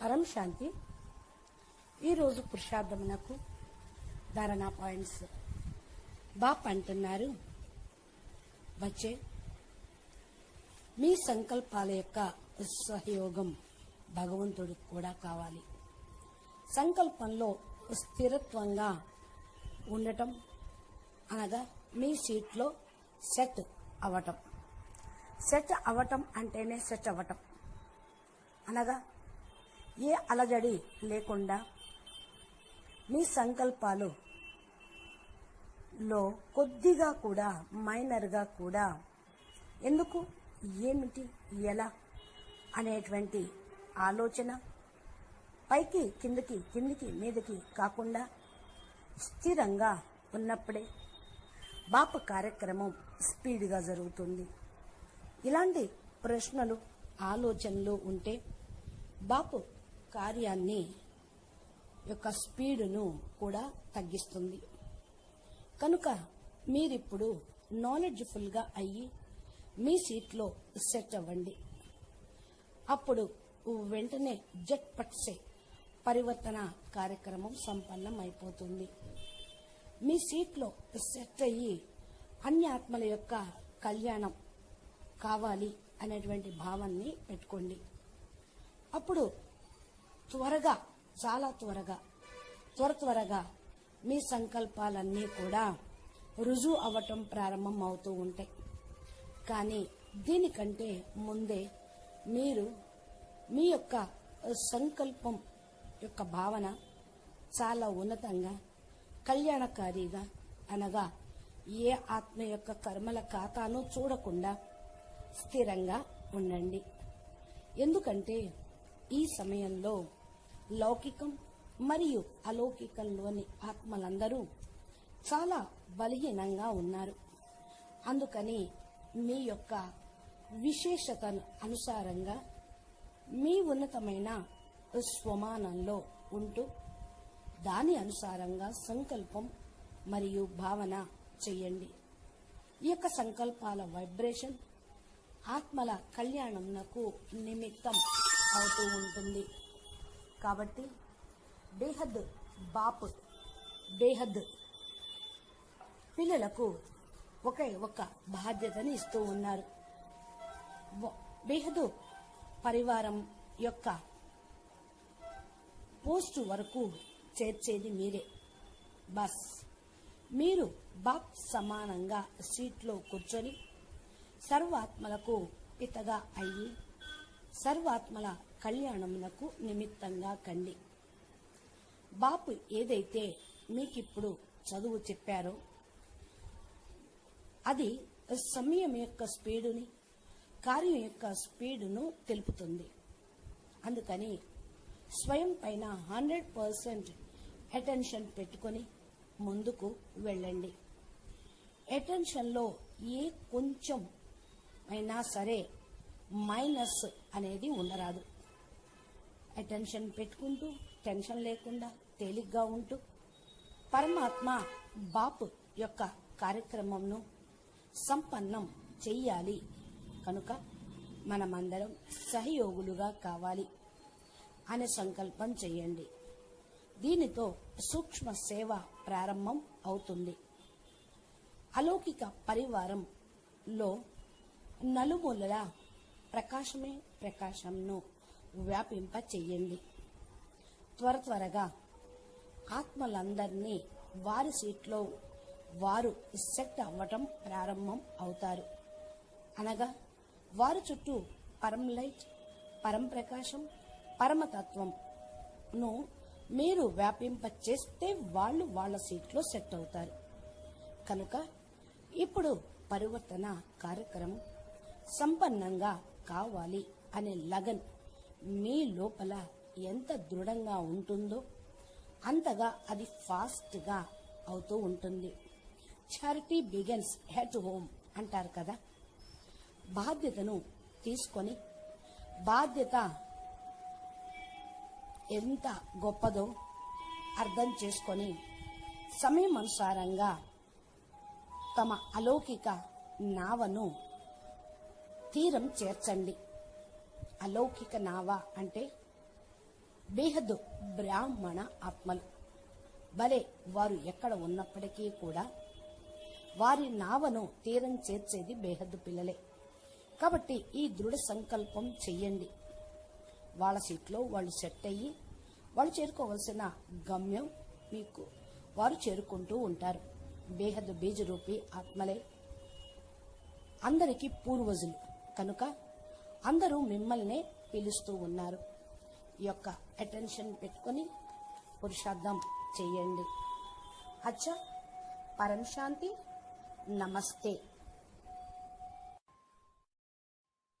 పరం శాంతి. ఈరోజు పురుషార్థమునకు ధారణ పాయింట్స్ బాప్ అంటున్నారు. వచ్చే మీ సంకల్పాల యొక్క సహయోగం భగవంతుడు కూడా కావాలి. సంకల్పంలో స్థిరత్వంగా ఉండటం అనగా మీ సీట్లో సెట్ అవటం సెట్ అవటం అంటేనే సెట్ అవటం అనగా ఏ అలజడి లేకుండా మీ సంకల్పాలు లో కొద్దిగా కూడా మైనర్గా కూడా ఎందుకు? ఏమిటి? ఎలా? అనేటువంటి ఆలోచన పైకి కిందకి కిందికి మీదకి కాకుండా స్థిరంగా ఉన్నప్పుడే బాప కార్యక్రమం స్పీడ్గా జరుగుతుంది. ఇలాంటి ప్రశ్నలు ఆలోచనలు ఉంటే బాపు కార్యాన్ని యొక్క స్పీడును కూడా తగ్గిస్తుంది. కనుక మీరిప్పుడు నాలెడ్జ్ఫుల్గా అయ్యి మీ సీట్లో సెట్ అవ్వండి. అప్పుడు వెంటనే జట్ పట్సే పరివర్తన కార్యక్రమం సంపన్నం అయిపోతుంది మీ సీట్లో సెట్ అయ్యి అన్ని ఆత్మల యొక్క కళ్యాణం కావాలి అనేటువంటి భావాన్ని పెట్టుకోండి. అప్పుడు త్వరగా చాలా త్వరగా త్వర త్వరగా మీ సంకల్పాలన్నీ కూడా రుజువు అవ్వటం ప్రారంభం అవుతూ ఉంటాయి. కానీ దీనికంటే ముందే మీరు మీ యొక్క సంకల్పం యొక్క భావన చాలా ఉన్నతంగా కళ్యాణకారిగా అనగా ఏ ఆత్మ యొక్క కర్మల ఖాతాను చూడకుండా స్థిరంగా ఉండండి. ఎందుకంటే ఈ సమయంలో లౌకికం మరియు అలౌకికంలోని ఆత్మలందరూ చాలా బలహీనంగా ఉన్నారు. అందుకని మీ యొక్క విశేషతను అనుసారంగా మీ ఉన్నతమైన స్వమానంలో ఉంటూ దాని అనుసారంగా సంకల్పం మరియు భావన చేయండి. ఈ యొక్క సంకల్పాల వైబ్రేషన్ ఆత్మల కళ్యాణంనకు నిమిత్తం అవుతూ ఉంటుంది. కాబట్టి బేహద్ బాప్ బేహద్ పిల్లలకు ఒకే ఒక బాధ్యతని ఇస్తూ ఉన్నారు. బేహదు పరివారం యొక్క పోస్టు వరకు చేర్చేది మీరే. బస్ మీరు బాప్ సమానంగా సీట్లో కూర్చొని సర్వాత్మలకు పితగా అయ్యి సర్వాత్మల కళ్యాణమునకు నిమిత్తంగా కండి. బాపు ఏదైతే మీకిప్పుడు చదువు చెప్పారో అది సమయం యొక్క స్పీడుని కార్యం యొక్క స్పీడును తెలుపుతుంది. అందుకని స్వయం పైన హండ్రెడ్ పర్సెంట్ అటెన్షన్ పెట్టుకొని ముందుకు వెళ్ళండి. అటెన్షన్లో ఏ కొంచెం అయినా సరే మైనస్ అనేది ఉండరాదు. అటెన్షన్ పెట్టుకుంటూ టెన్షన్ లేకుండా తేలిగ్గా ఉంటూ పరమాత్మ బాపు యొక్క కార్యక్రమంను సంపన్నం చెయ్యాలి. కనుక మనమందరం సహయోగులుగా కావాలి అనే సంకల్పం చేయండి. దీనితో సూక్ష్మ సేవ ప్రారంభం అవుతుంది. అలౌకిక పరివారంలో నలుమూలల ప్రకాశమే ప్రకాశంను వ్యాపింప చెయ్యండి. త్వర త్వరగా ఆత్మలందరినీ వారి సీట్లో వారు సెట్ అవ్వటం ప్రారంభం అవుతారు. అనగా వారి చుట్టూ పరం లైట్ పరం ప్రకాశం పరమతత్వంను మీరు వ్యాపింప చేస్తే వాళ్ళు వాళ్ళ సీట్లో సెట్ అవుతారు. కనుక ఇప్పుడు పరివర్తన కార్యక్రమం సంపన్నంగా కావాలి అనే లగన్ మీ లోపల ఎంత దృఢంగా ఉంటుందో అంతగా అది ఫాస్ట్గా అవుతూ ఉంటుంది. చారిటీ బిగన్స్ హెడ్ హోమ్ అంటారు కదా. బాధ్యతను తీసుకొని బాధ్యత ఎంత గొప్పదో అర్థం చేసుకొని సమయం అనుసారంగా తమ అలౌకిక నావను తీరం చేర్చండి. అలౌకిక నావ అంటే బేహద్దు బ్రాహ్మణ ఆత్మలు భలే వారు ఎక్కడ ఉన్నప్పటికీ కూడా వారి నావను తీరం చేర్చేది బేహద్దు పిల్లలే కాబట్టి ఈ దృఢ సంకల్పం చెయ్యండి వాళ్ళ సీట్లో వాళ్ళు సెట్ అయ్యి వాళ్ళు చేరుకోవలసిన గమ్యం మీకు వారు చేరుకుంటూ ఉంటారు బేహద్దు బీజరూపి ఆత్మలే అందరికీ పూర్వజులు కనుక అందరూ మిమ్మల్నే పిలుస్తూ ఉన్నారు. ఈ యొక్క అటెన్షన్ పెట్టుకొని పురుషార్థం చేయండి. అచ్చా పరం శాంతి నమస్తే.